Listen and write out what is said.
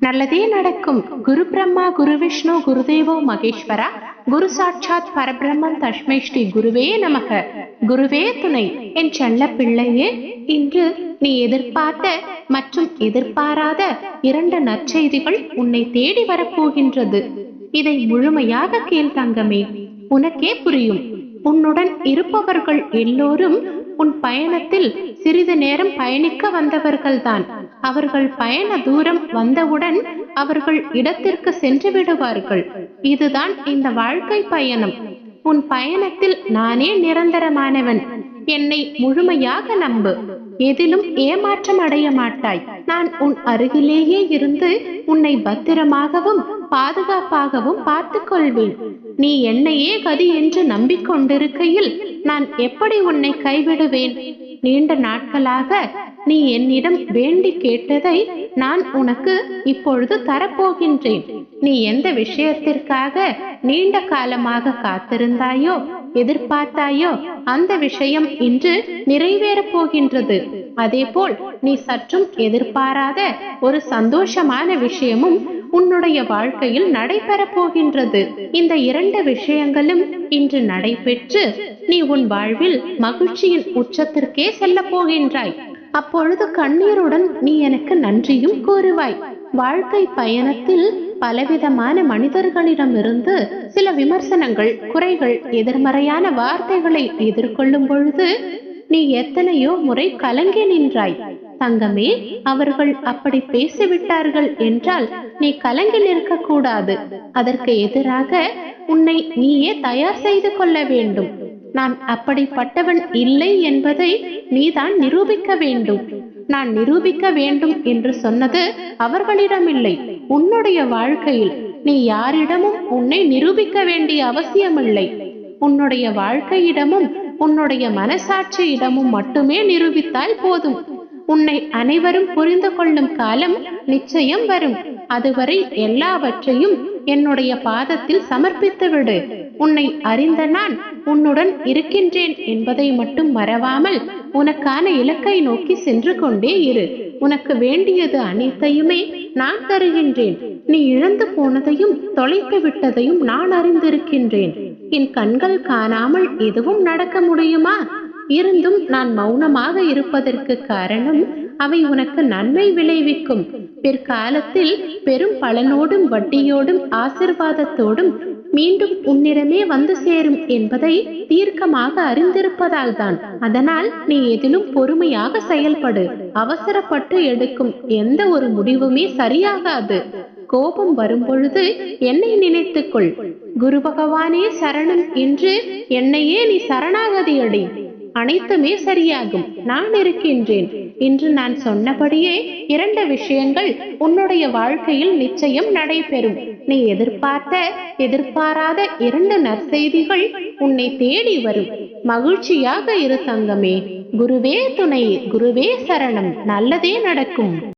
நல்லதே நடக்கும். குரு பிரம்மா குரு விஷ்ணு குருதேவோ மகேஸ்வரா குரு சாட்சாத் பரபிரம்மன் தஷ்மை ஸ்ரீ குருவே நமக. குருவே துணை. என் செல்ல பிள்ளையே இன்று நீ எதிர்பார்த்த மற்றும் எதிர்பாராத இரண்டு நற்செய்திகள் உன்னை தேடி வரப்போகின்றது. இதை முழுமையாக கேள் தங்கமே. உனக்கே புரியும். உன்னுடன் இருப்பவர்கள் எல்லோரும் உன் பயணத்தில் சிறிது நேரம் பயணிக்க வந்தவர்கள்தான். அவர்கள் பயண தூரம் வந்தவுடன் அவர்கள் இடத்திற்கு சென்று விடுவார்கள். இதுதான் இந்த வாழ்க்கை பயணம். உன் பயணத்தில் நானே நிரந்தரமானவன். என்னை முழுமையாக நம்பு. எதிலும் ஏமாற்றம் அடைய மாட்டாய். நான் உன் அருகிலேயே இருந்து உன்னை பத்திரமாகவும் பாதுகாப்பாகவும் பார்த்துக் கொள்வேன் நீ என்னையே கதி என்று நம்பிக்கொண்டிருக்கையில் நான் எப்படி உன்னை கைவிடுவேன்? நீண்ட நாட்களாக நீ என்னிடம் வேண்டி கேட்டதை நான் உனக்கு இப்பொழுது தரப்போகின்றேன். நீ எந்த விஷயத்திற்காக நீண்ட காலமாக காத்திருந்தாயோ எதிர்பார்த்தாயோ அந்த விஷயம் இன்று நிறைவேறப் போகின்றது. அதேபோல் நீ சற்றும் எதிர்பாராத ஒரு சந்தோஷமான விஷயமும் உன்னுடைய வாழ்க்கையில் நடைபெறப் போகின்றது. இந்த இரண்டு விஷயங்களும் இன்று நடைபெற்று நீ உன் வாழ்வில் மகிழ்ச்சியின் உச்சத்திற்கே செல்ல போகின்றாய். அப்பொழுது கண்ணீருடன் நீ எனக்கு நன்றியும் கூறுவாய். வாழ்க்கை பயணத்தில் பலவிதமான மனிதர்களிடமிருந்து சில விமர்சனங்கள் குறைகள் எதிர்மறையான வார்த்தைகளை எதிர்கொள்ளும் பொழுது நீ எத்தனையோ முறை கலங்கி நின்றாய். தங்கமே அவர்கள் அப்படி பேசிவிட்டார்கள் என்றால் நீ கலங்கி நிற்க கூடாது அதற்கு எதிராக உன்னை நீயே தயார் செய்து கொள்ள வேண்டும். நான் அப்படிப்பட்டவன் இல்லை என்பதை நீதான் நிரூபிக்க வேண்டும். நான் நிரூபிக்க வேண்டும் என்று சொன்னது அவர்களிடமில்லை. உன்னுடைய வாழ்க்கையில் நீ யாரிடமும் உன்னை நிரூபிக்க வேண்டிய அவசியமில்லை. உன்னுடைய வாழ்க்கையிடமும் உன்னுடைய மனசாட்சியிடமும் மட்டுமே நிரூபித்தால் போதும். உன்னை அனைவரும் புரிந்து கொள்ளும் காலம் நிச்சயம் வரும். அதுவரை எல்லாவற்றையும் என்னுடைய பாதத்தில் சமர்ப்பித்து விடு. உன்னை அறிந்த நான் உன்னுடன் இருக்கின்றேன் என்பதை மட்டும் மறவாமல் உனக்கான இலக்கை நோக்கி சென்று கொண்டே இரு. உனக்கு வேண்டியது அனைத்தையுமே நான் தருகின்றேன். நீ இழந்து போனதையும் தொலைத்து விட்டதையும் நான் அறிந்திருக்கின்றேன். என் கண்கள் காணாமல் எதுவும் நடக்க முடியுமா? இருந்தும் நான் மௌனமாக இருப்பதற்கு காரணம் அவை உனக்கு நன்மை விளைவிக்கும். பிற்காலத்தில் பெரும் பலனோடும் வட்டியோடும் ஆசிர்வாதத்தோடும் மீண்டும் உன்னிடமே வந்து சேரும் என்பதை தீர்க்கமாக அறிந்திருப்பதால் தான். அதனால் நீ எதிலும் பொறுமையாக செயல்படு. அவசரப்பட்டு எடுக்கும் எந்த ஒரு முடிவுமே சரியாகாது. கோபம் வரும்பொழுது என்னை நினைத்துக்கொள். குரு பகவானே சரணம் என்று என்னையே நீ சரணாகதியடி. அனைத்துமே சரியாகும். நான் இருக்கின்றேன். இன்று நான் சொன்னபடியே இரண்டு விஷயங்கள் உன்னுடைய வாழ்க்கையில் நிச்சயம் நடைபெறும். நீ எதிர்பார்த்த எதிர்பாராத இரண்டு நற்செய்திகள் உன்னை தேடி வரும். மகிழ்ச்சியாக இரு தங்கமே. குருவே துணை குருவே சரணம். நல்லதே நடக்கும்.